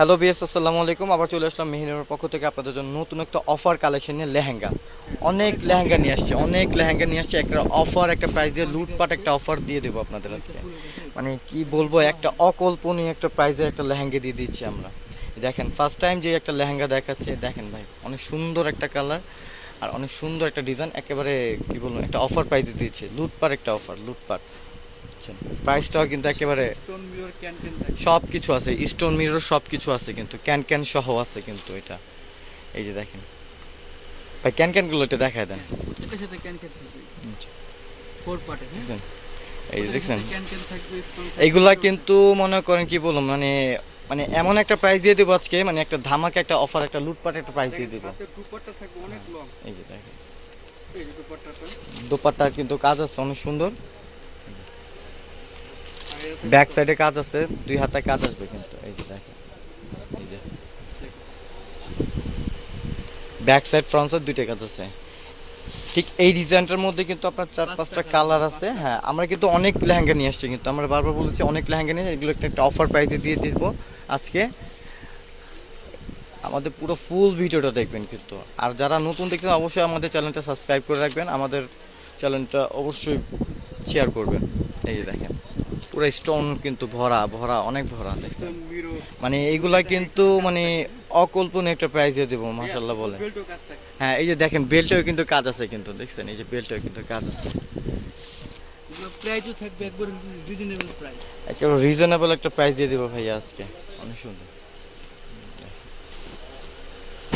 Hello BS আসসালামু আলাইকুম আবার চলে আসলাম মেহিনুর পক্ষ থেকে আপনাদের জন্য নতুন একটা অফার কালেকশন নিয়ে লেহেঙ্গা। অনেক লেহেঙ্গা নিয়ে আসছে, অনেক লেহেঙ্গা নিয়ে আসছে। একটা অফার একটা প্রাইস দিয়ে লুটপাট একটা অফার দিয়ে দেবো আপনাদের আজকে। মানে কি বলব, একটা অকল্পনীয় একটা প্রাইসে একটা লেহেঙ্গা দিয়ে দিচ্ছি আমরা। দেখেন ফার্স্ট টাইম যে একটা লেহেঙ্গা দেখাচ্ছে, দেখেন ভাই, অনেক সুন্দর একটা কালার আর অনেক সুন্দর একটা ডিজাইন একেবারে কি বলব, একটা অফার প্রাইস দিয়ে দিয়েছে। লুটপাট একটা অফার লুটপাট। প্রাইসটাও কিন্তু একেবারে সব কিছু আছে। স্টোন মিরর সব কিছু আছে কিন্তু। ক্যান ক্যান সহ আছে কিন্তু এটা। এই যে দেখেন। ভাই ক্যান ক্যানগুলো এটা দেখায় দেন। আচ্ছা, হ্যাঁ? এই যে দেখছেন এইগুলা কিন্তু মনে করেন কি বলুন মানে মানে এমন একটা প্রাইস দিয়ে দেবো আজকে মানে একটা ধামাকে একটা অফার একটা লুটপাট একটা প্রাইস দিয়ে দেবো। এই যে দেখেন। দোপাট্টার কিন্তু কাজ আছে অনেক সুন্দর। ব্যাক সাইডে কাজ আছে, দুই হাতে কাজ আসবে কিন্তু, এই যে দেখেন। এই যে। ব্যাক সাইড, ফ্রন্ট সাইড দুইটা কাজ আছে। ঠিক এই ডিজাইনটার মধ্যে কিন্তু আপনার চার পাঁচটা কালার আছে হ্যাঁ আমরা কিন্তু অনেক লেহেঙ্গা নিয়ে আসছি কিন্তু, আমরা বারবার বলেছি অনেক লেহেঙ্গা নিয়ে, এগুলো একটা একটা অফার প্রাইসে দিয়ে দিব আজকে। আমাদের পুরো ফুল ভিডিওটা দেখবেন কিন্তু। আর যারা নতুন দেখছেন, অবশ্যই আমাদের চ্যানেলটা সাবস্ক্রাইব করে রাখবেন, আমাদের চ্যানেলটা অবশ্যই শেয়ার করবেন। এই যে দেখেন। পুরো স্টোন কিন্তু ভরা ভরা অনেক ভরা দেখছেন মানে এইগুলা কিন্তু মানে অকল্পনীয় একটা প্রাইস দিয়ে দেবো মাসাল্লাহ বলে হ্যাঁ এই যে দেখেন বেল্টেও কিন্তু কাজ আছে কিন্তু দেখছেন? এই যে বেল্টেও কিন্তু কাজ আছে। রিজনেবল একেবারে রিজনেবল একটা প্রাইস দিয়ে দেবো ভাইয়া আজকে। অনেক সুন্দর।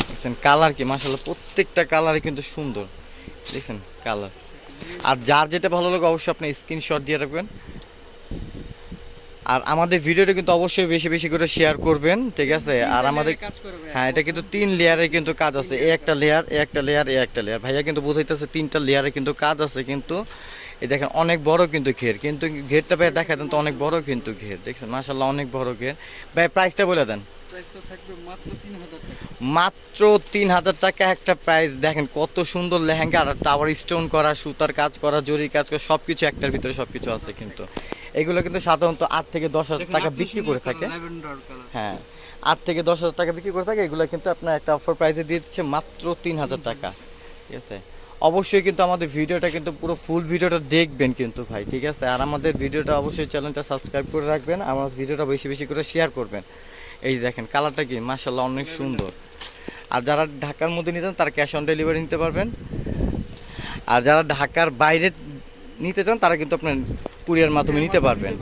দেখছেন কালার কি? মাসাল্লাহ প্রত্যেকটা কালারই কিন্তু সুন্দর। দেখেন কালার আর যার যেটা ভালো লাগে অবশ্যই আপনি স্ক্রিনশট দিয়ে রাখবেন। আর আমাদের ভিডিওটা কিন্তু অবশ্যই বেশি বেশি করে শেয়ার করবেন ঠিক আছে? আর আমাদের হ্যাঁ এটা কিন্তু তিন লেয়ারে কিন্তু কাজ আছে। এ একটা লেয়ার এ একটা লেয়ার এ একটা লেয়ার ভাইয়া কিন্তু বুঝাইতেছে তিনটা লেয়ারে কিন্তু কাজ আছে কিন্তু এই দেখেন অনেক বড় কিন্তু ঘের। কিন্তু ঘেরটা ভাই দেখা দেন তো অনেক বড় কিন্তু ঘের দেখছেন? মাসাল্লাহ অনেক বড় ঘের। ভাই প্রাইসটা বলে দেন। প্রাইস তো থাকবে মাত্র তিন হাজার টাকা। মাত্র তিন হাজার টাকা একটা প্রাইস দেখেন কত সুন্দর লেহেঙ্গা আর টাওয়ার স্টোন করা সুতার কাজ করা জরি কাজ করা সবকিছু একটার ভিতরে সবকিছু আছে কিন্তু। এগুলো কিন্তু সাধারণত আট থেকে দশ হাজার টাকা বিক্রি করে থাকে। হ্যাঁ আট থেকে দশ হাজার টাকা বিক্রি করে থাকে। এগুলো কিন্তু আপনার একটা অফার প্রাইসে দিয়ে দিচ্ছে মাত্র তিন হাজার টাকা। ঠিক আছে? অবশ্যই কিন্তু আমাদের ভিডিওটা কিন্তু পুরো ফুল ভিডিওটা দেখবেন কিন্তু ভাই ঠিক আছে? আর আমাদের ভিডিওটা অবশ্যই চ্যানেলটা সাবস্ক্রাইব করে রাখবেন আমার ভিডিওটা বেশি বেশি করে শেয়ার করবেন। এই দেখেন কালারটা কি? মাসাল্লাহ অনেক সুন্দর। আর যারা ঢাকার মধ্যে নিতেন তারা ক্যাশ অন ডেলিভারি নিতে পারবেন। আর যারা ঢাকার বাইরে নিতে চান তারা কিন্তু আপনার কুরিয়ার মাধ্যমে নিতে পারবেন।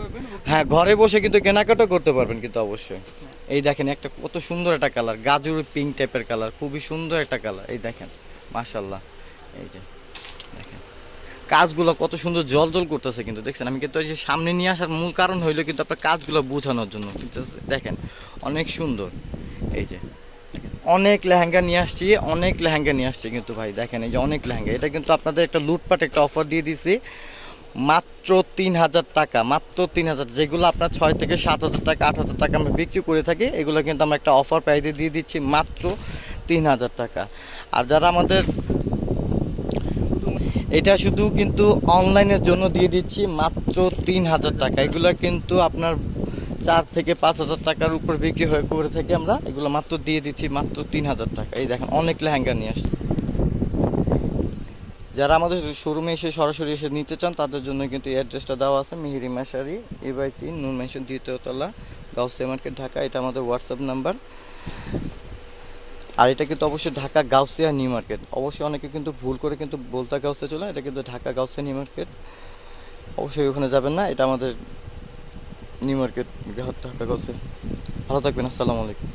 হ্যাঁ ঘরে বসে কিন্তু কেনাকাটা করতে পারবেন কিন্তু অবশ্যই। এই দেখেন একটা কত সুন্দর একটা কালার, গাজর পিঙ্ক টাইপের কালার, খুবই সুন্দর একটা কালার। এই দেখেন মাশাল্লাহ এই যে, দেখেন। কাজগুলো কত সুন্দর জল জল করতেছে কিন্তু, দেখছেন? আমি কিন্তু যে সামনে নিয়ে আসার মূল কারণ হইল কিন্তু আপনার কাজগুলো বোঝানোর জন্য দেখেন, অনেক সুন্দর। এই যে অনেক লেহেঙ্গা নিয়ে আসছি, অনেক লেহেঙ্গা নিয়ে আসছি কিন্তু ভাই, দেখেন এই যে অনেক লেহেঙ্গা। এটা কিন্তু আপনাদের একটা লুটপাট একটা অফার দিয়ে দিছি। মাত্র তিন হাজার টাকা, মাত্র তিন হাজার। যেগুলো আপনার ছয় থেকে সাত হাজার টাকা, আট হাজার টাকা আমরা বিক্রি করে থাকি, এগুলো কিন্তু আমরা একটা অফার প্রাইসে দিয়ে দিচ্ছি মাত্র তিন হাজার টাকা। আর যারা আমাদের এটা শুধু কিন্তু অনলাইনের জন্য দিয়ে দিচ্ছি মাত্র তিন হাজার টাকা। এগুলো কিন্তু আপনার চার থেকে পাঁচ হাজার টাকার উপর বিক্রি হয়ে করে থাকি আমরা। এগুলো মাত্র দিয়ে দিচ্ছি মাত্র তিন হাজার টাকা। এই দেখেন অনেক লেহেঙ্গা নিয়ে আসছে। যারা আমাদের শোরুমে এসে সরাসরি এসে নিতে চান, তাদের জন্য কিন্তু এই অ্যাড্রেসটা দেওয়া আছে মিহিরিমা শাড়ি এ বাই তিন নুন মেনশন দ্বিতীয়তলা গাউসিয়া মার্কেট, ঢাকা। এটা আমাদের হোয়াটসঅ্যাপ নাম্বার আর এটা কিন্তু অবশ্যই ঢাকা গাউসিয়া নিউ মার্কেট। অবশ্যই অনেকে কিন্তু ভুল করে কিন্তু বলতা গাউসিয়া চলে এটা কিন্তু ঢাকা গাউসিয়া নিউ মার্কেট। অবশ্যই ওখানে যাবেন না, এটা আমাদের নিউ মার্কেট ঢাকা গাউসিয়া। ভালো থাকবেন, আসসালামু আলাইকুম।